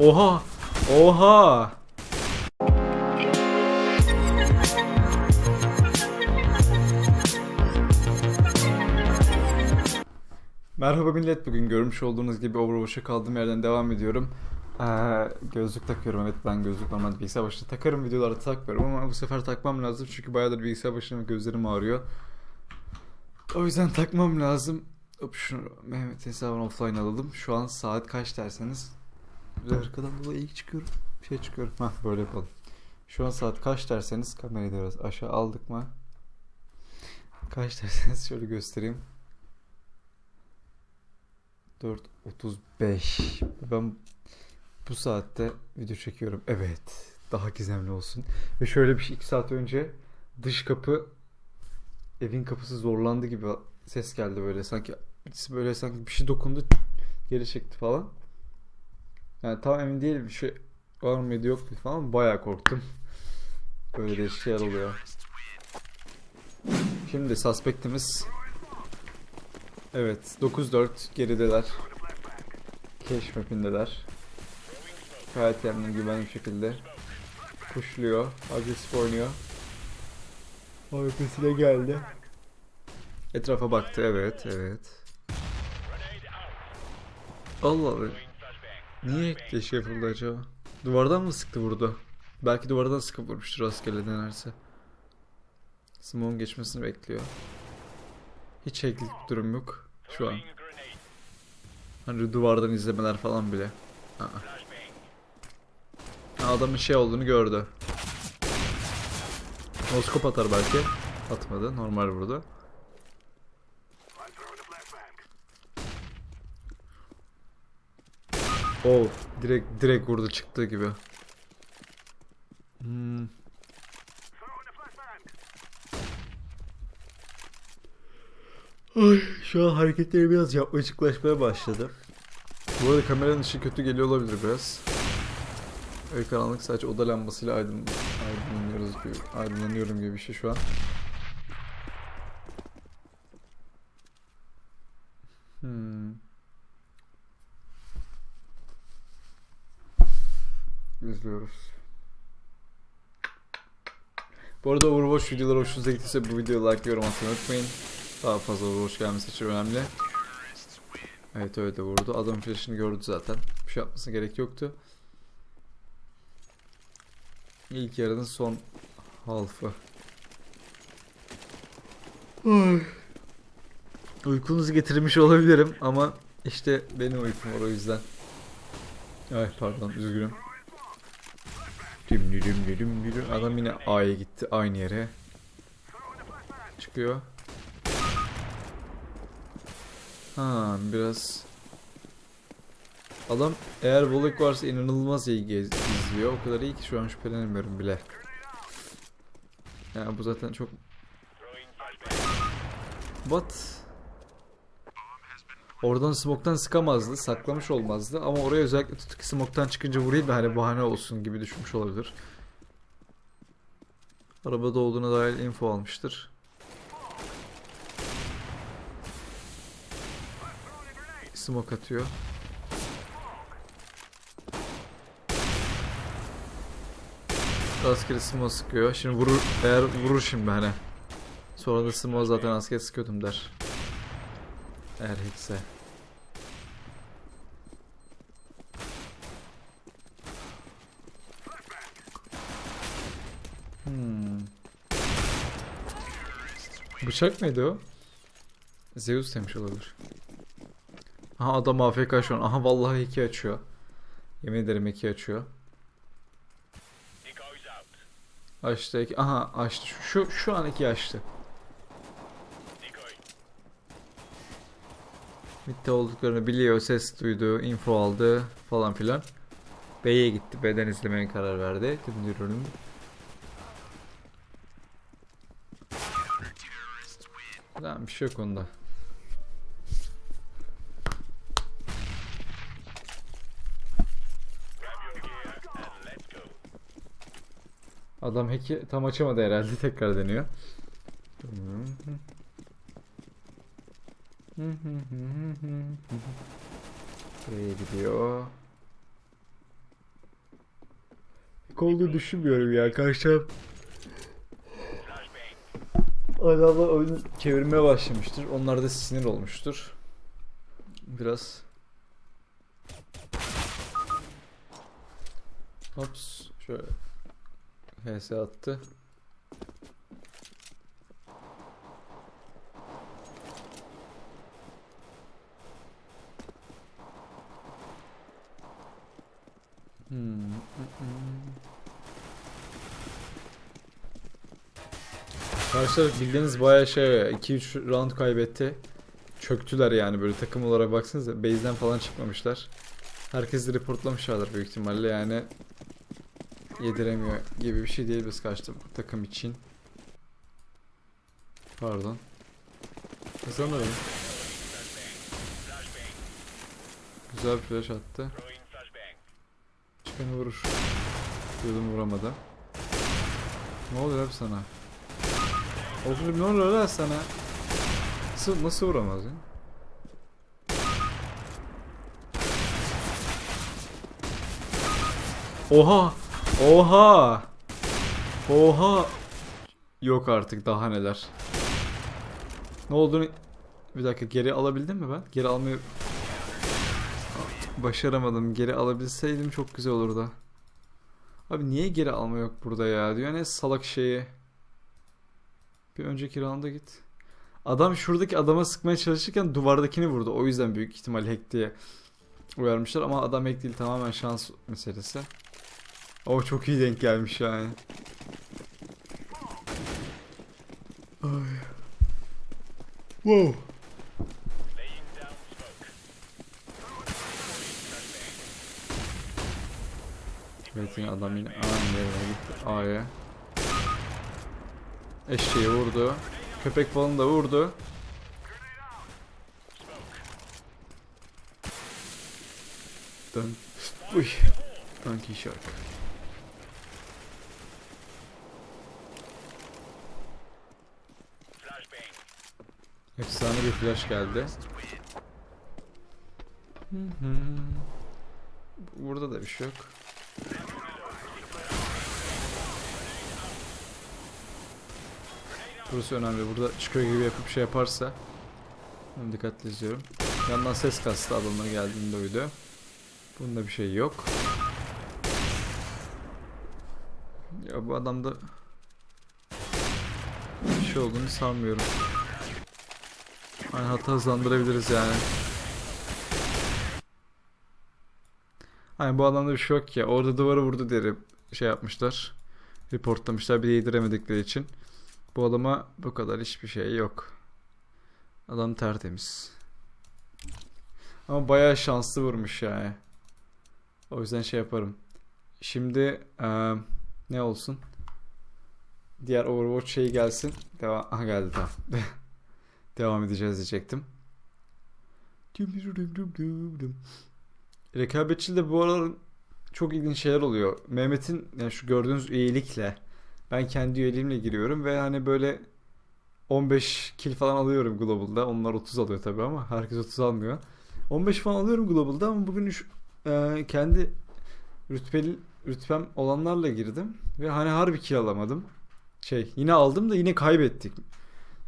Oha! Oha! Merhaba millet. Bugün görmüş olduğunuz gibi Overwatch'a kaldığım yerden devam ediyorum. Ee, gözlük takıyorum. Evet ben gözlük normalde bilgisayar başında takarım. Videolarda takmıyorum ama bu sefer takmam lazım. Çünkü bayağıdır bilgisayar başında gözlerim ağrıyor. O yüzden takmam lazım. Hop şunu Mehmet hesabını offline alalım. Şu an saat kaç derseniz. Arkadan dolayı ilk çıkıyorum. Bir şey çıkıyorum. Hah böyle yapalım. Şu an saat kaç derseniz kamerayı da biraz aşağı aldık mı? Kaç derseniz şöyle göstereyim. 4.35 Ben bu saatte video çekiyorum. Evet. Daha gizemli olsun. Ve şöyle bir şey 2 saat önce dış kapı evin kapısı zorlandı gibi ses geldi böyle. Sanki böyle sanki bir şey dokundu geri çekti falan. Yani tam emin değil bir şey var mıydı yok muydu falan. Bayağı korktum. Böyle değişik şeyler oluyor. Şimdi suspectimiz Evet 9-4 gerideler. Cache map'indeler. Gayet kendine güvenli bir şekilde. Kuşluyor. Agresif oynuyor. Arkasına geldi. Etrafa baktı evet evet. Allah Allah. Niye keşif yapıldı acaba? Duvardan mı sıktı vurdu? Belki duvardan sıkıp vurmuştur rastgele denerse. Simon geçmesini bekliyor. Hiç hacklik bir durum yok şu an. Hani duvardan izlemeler falan bile. Aa. Adamın şey olduğunu gördü. Noskop atar belki. Atmadı. Normal vurdu. Oh, direkt direkt vurdu çıktığı gibi. Hmm. Ay, şu an hareketleri biraz yapmacıklaşmaya başladı. Bu arada kameranın ışığı kötü geliyor olabilir biraz. Öyle karanlık sadece oda lambasıyla aydın, aydınlanıyoruz gibi, aydınlanıyorum gibi bir şey şu an. Hmm. İzliyoruz. Bu arada Overwatch videoları hoşunuza gittiyse bu videoyu like yorum atmayı unutmayın. Daha fazla Overwatch gelmesi için önemli. Evet öyle de vurdu. Adam flash'ını gördü zaten. Bir şey yapmasına gerek yoktu. İlk yarının son halfı. Uykunuzu getirmiş olabilirim ama işte benim uykum var o yüzden. Ay pardon üzgünüm. Dim dim dim dim. Adam yine A'ya gitti aynı yere. Çıkıyor. Ha biraz Adam eğer Volek varsa inanılmaz iyi gez- izliyor. O kadar iyi ki şu an şüphelenemiyorum bile. Yani bu zaten çok What? Oradan smoke'tan sıkamazdı, saklamış olmazdı ama oraya özellikle tutuk smoke'tan çıkınca vurayım da hani bahane olsun gibi düşünmüş olabilir. Arabada olduğuna dair info almıştır. Smoke atıyor. Rastgele smoke sıkıyor. Şimdi vurur, eğer vurur şimdi hani. Sonra da smoke zaten asker sıkıyordum der. Hiçse. Hmm. Bıçak mıydı o? Zeus demiş olabilir. Aha adam AFK şu an. Aha vallahi iki açıyor. Yemin ederim iki açıyor. Açtı iki. Aha açtı. Şu şu an iki açtı. Bitti olduklarını biliyor. Ses duydu. Info aldı. Falan filan. B'ye gitti. B'den izlemeye karar verdi. Dinliyorum. Tamam bir şey yok onda. Adam hack'i tam açamadı herhalde tekrar deniyor. Buraya gidiyor. olduğunu düşünmüyorum ya. Karşı adamlar oyunu çevirmeye başlamıştır. Onlar da sinir olmuştur. Biraz Hops şöyle HS attı. Hmm. Arkadaşlar bildiğiniz bayağı şey 2-3 round kaybetti. Çöktüler yani böyle takım olarak baksanıza base'den falan çıkmamışlar. Herkesi reportlamışlardır büyük ihtimalle yani yediremiyor gibi bir şey değil biz kaçtı takım için. Pardon. Sanırım. Güzel bir flash attı. Çıkanı vurur. Diyordum vuramadı. Ne oluyor abi sana? Oğlum ne oluyor lan sana? Nasıl, nasıl vuramaz ya? Oha! Oha! Oha! Yok artık daha neler. Ne olduğunu... Bir dakika geri alabildim mi ben? Geri almayı... Başaramadım. Geri alabilseydim çok güzel olurdu. Abi niye geri alma yok burada ya? Diyor ne salak şeyi. Bir önceki rounda git. Adam şuradaki adama sıkmaya çalışırken duvardakini vurdu. O yüzden büyük ihtimal hack diye uyarmışlar ama adam hack değil tamamen şans meselesi. O çok iyi denk gelmiş yani. Ay. Wow. Waiting adam yine aynı yerine gitti A'ya. Eşeği vurdu. Köpek balını da vurdu. Dön. Uy. Donkey Shark. Efsane bir flash geldi. Burada da bir şey yok. Burası önemli. Burada çıkıyor gibi yapıp şey yaparsa ben dikkatli izliyorum. Yandan ses kastı adamlar geldiğinde uydu. Bunda bir şey yok. Ya bu adamda bir şey olduğunu sanmıyorum. Hani hata hızlandırabiliriz yani. Hani bu adamda bir şey yok ya. Orada duvara vurdu diye şey yapmışlar. Reportlamışlar bir yediremedikleri için. Bu adama bu kadar hiçbir şey yok. Adam tertemiz. Ama bayağı şanslı vurmuş yani. O yüzden şey yaparım. Şimdi eee, ne olsun? Diğer Overwatch şeyi gelsin. Devam. Aha geldi tamam. Devam edeceğiz diyecektim. Rekabetçide bu aralar çok ilginç şeyler oluyor. Mehmet'in yani şu gördüğünüz üyelikle ben kendi üyeliğimle giriyorum ve hani böyle 15 kill falan alıyorum Global'da. Onlar 30 alıyor tabii ama herkes 30 almıyor. 15 falan alıyorum Global'da ama bugün üç- e, kendi rütbeli rütbem olanlarla girdim ve hani harbi kill alamadım. Şey yine aldım da yine kaybettik.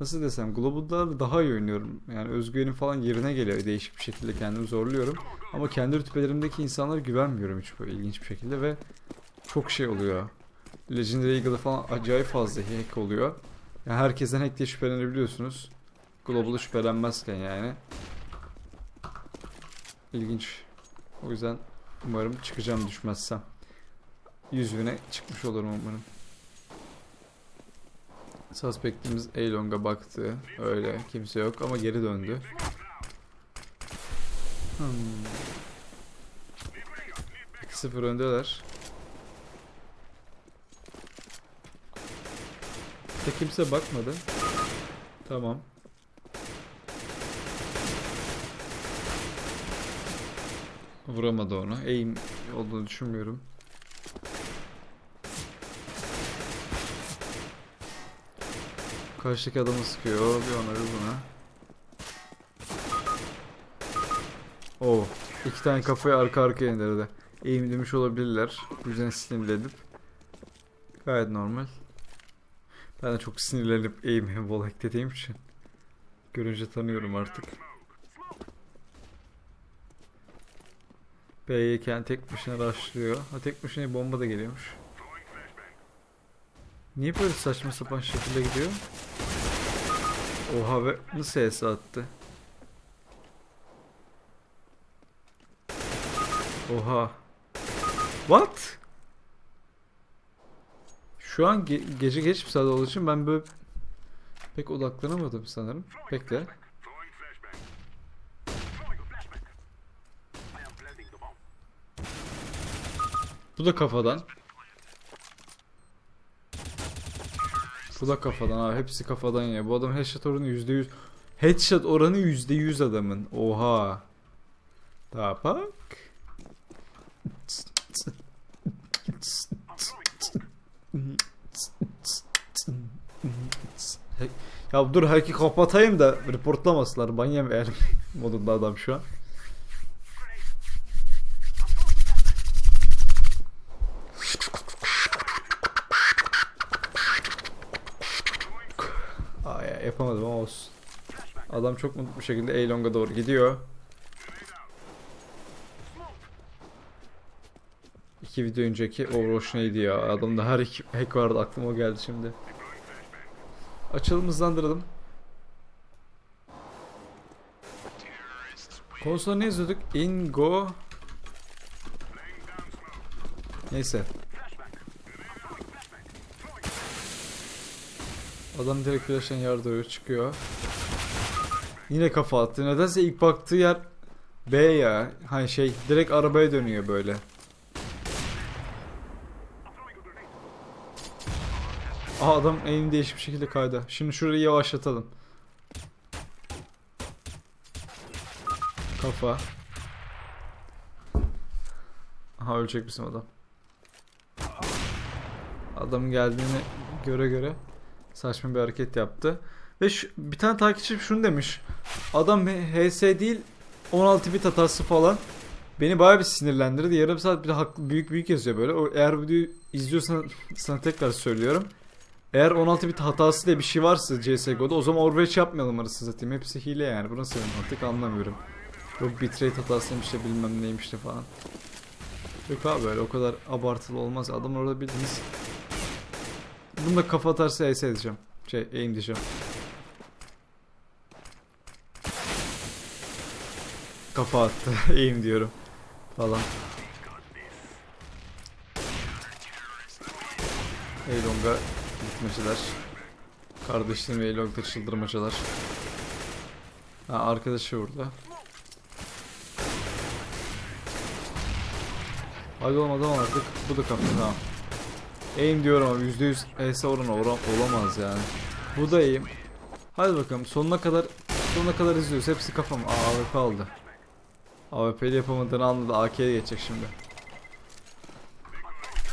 Nasıl desem Global'da daha iyi oynuyorum. Yani özgüvenim falan yerine geliyor. Değişik bir şekilde kendimi zorluyorum. Ama kendi rütbelerimdeki insanlara güvenmiyorum hiç böyle ilginç bir şekilde ve çok şey oluyor. Legendary Eagle'da falan acayip fazla hack oluyor. Yani herkesten hack diye şüphelenebiliyorsunuz. Global'da şüphelenmezken yani. İlginç. O yüzden umarım çıkacağım düşmezsem. Yüzüne çıkmış olurum umarım. Suspect'imiz Eilong'a baktı. Öyle kimse yok ama geri döndü. Hmm. 2-0 öndeler. Da kimse bakmadı. Tamam. Vuramadı onu. Aim olduğunu düşünmüyorum. Karşıdaki adamı sıkıyor. Bir ona bir buna. Oo. iki tane kafayı arka arkaya indirdi. Aim demiş olabilirler. Bu yüzden sinirlenip Gayet normal. Ben de çok sinirlenip aim'e wall hack dediğim için. Görünce tanıyorum artık. B'yken tek başına rushlıyor. Ha tek başına bomba da geliyormuş. Niye böyle saçma sapan şekilde gidiyor? Oha ve nasıl HS attı? Oha. What? Şu an ge- gece geç bir saat olduğu için ben böyle pek odaklanamadım sanırım. Bekle. Bu da kafadan. Bu da kafadan abi. Hepsi kafadan ya. Bu adam headshot oranı %100. Headshot oranı %100 adamın. Oha. Daha Ya dur herki kapatayım da reportlamasınlar. Ban yemeyelim modunda adam şu an. Aa ya, yapamadım ama olsun. Adam çok mutlu bir şekilde Eylong'a doğru gidiyor. İki video önceki Overwatch neydi ya? Adamda her iki hack vardı aklıma geldi şimdi. Açalım hızlandıralım. Konsola ne yazıyorduk? In go Neyse. Adam direkt flash'ten yardırıyor çıkıyor. Yine kafa attı. Nedense ilk baktığı yer B ya. Hani şey direkt arabaya dönüyor böyle. Aa adam aim değişik bir şekilde kaydı. Şimdi şurayı yavaşlatalım. Kafa. Aha ölecek bizim adam. Adamın geldiğini göre göre saçma bir hareket yaptı. Ve şu, bir tane takipçim şunu demiş. Adam HS değil 16 bit hatası falan. Beni bayağı bir sinirlendirdi. Yarım saat bir de büyük büyük yazıyor böyle. O, eğer videoyu izliyorsan sana tekrar söylüyorum. Eğer 16 bit hatası diye bir şey varsa CSGO'da o zaman Overwatch yapmayalım arası satayım. Hepsi hile yani. Bu nasıl mantık anlamıyorum. Yok bitrate hatasıymış da bilmem neymiş de falan. Yok abi böyle o kadar abartılı olmaz. Adam orada bildiğiniz bunu da kafa atarsa ES edeceğim. Şey aim diyeceğim. Kafa attı. aim diyorum. Falan. Eylong'a gitmeceler. Kardeşlerim Eylong'da çıldırmacalar. Ha arkadaşı burada. Hadi oğlum adam artık. Bu da kafa tamam. Aim diyorum ama %100 ES oranı oran olamaz yani. Bu da aim. Hadi bakalım sonuna kadar sonuna kadar izliyoruz. Hepsi kafam. Aa AWP aldı. AWP'li yapamadığını anladı. AK'ye geçecek şimdi.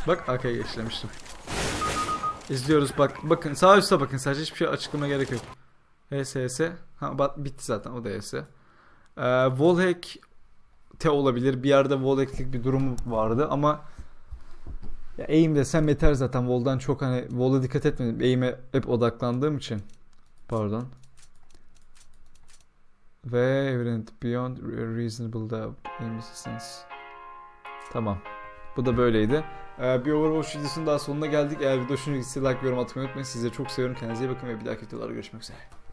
Bak AK'ye geçlemiştim. İzliyoruz bak. Bakın sağ üstte bakın. Sadece hiçbir şey açıklamaya gerek yok. HS HS. Ha bat, bitti zaten o da HS. Ee, wallhack te olabilir. Bir yerde wallhack'lik bir durum vardı ama ya aim desem yeter zaten. Wall'dan çok hani wall'a dikkat etmedim. Aim'e hep odaklandığım için. Pardon. Ve evident beyond reasonable doubt. Tamam. Bu da böyleydi. Ee, bir Overwatch videosunun daha sonuna geldik. Eğer video hoşunuza gitse like, yorum atmayı unutmayın. Sizleri çok seviyorum. Kendinize iyi bakın ve bir dahaki videolarda görüşmek üzere.